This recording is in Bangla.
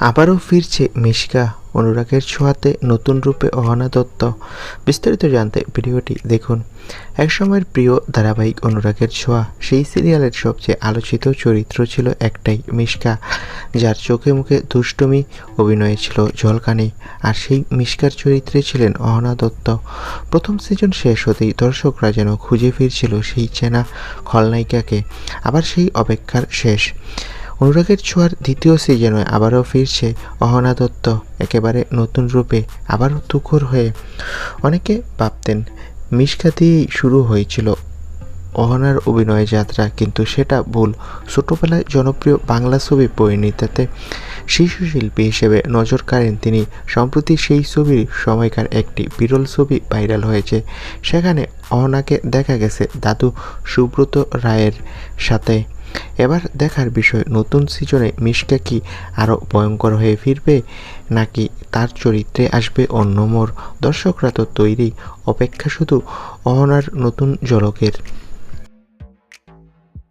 আবারও ফিরছে মিশকা অনুরাগের ছোঁয়াতে নতুন রূপে অহনা দত্ত। বিস্তারিত জানতে ভিডিওটি দেখুন। একসময়ের প্রিয় ধারাবাহিক অনুরাগের ছোঁয়া, সেই সিরিয়ালের সবচেয়ে আলোচিত চরিত্র ছিল একটাই মিশকা, যার চোখে মুখে দুষ্টুমি, অভিনয়ে ছিল ঝলকানি আর সেই মিশকার চরিত্রে ছিলেন অহনা দত্ত। প্রথম সিজন শেষ হতেই দর্শকরা যেন খুঁজে ফিরছিল সেই চেনা খলনায়িকাকে, আবার সেই অপেক্ষার শেষ। অনুরাগের ছোঁয়ার দ্বিতীয় সিজনে আবারও ফিরছে অহনা দত্ত, একেবারে নতুন রূপে আবারও তুখর হয়ে। অনেকে ভাবতেন মিশকা দিয়েই শুরু হয়েছিল অহনার অভিনয় যাত্রা, কিন্তু সেটা ভুল। ছোটোবেলায় জনপ্রিয় বাংলা ছবি পরিণীতাতে শিশু শিল্পী হিসেবে নজর কাড়েন তিনি। সম্প্রতি সেই ছবির সময়কার একটি বিরল ছবি ভাইরাল হয়েছে। সেখানে অহনাকে দেখা গেছে দাদু সুব্রত রায়ের সাথে। এবার দেখার বিষয়, নতুন সিজনে মিশকা কি আরও ভয়ঙ্কর হয়ে ফিরবে? নাকি তার চরিত্রে আসবে অন্যমর দর্শকরা তো তৈরি, অপেক্ষা শুধু অহনার নতুন ঝলকের।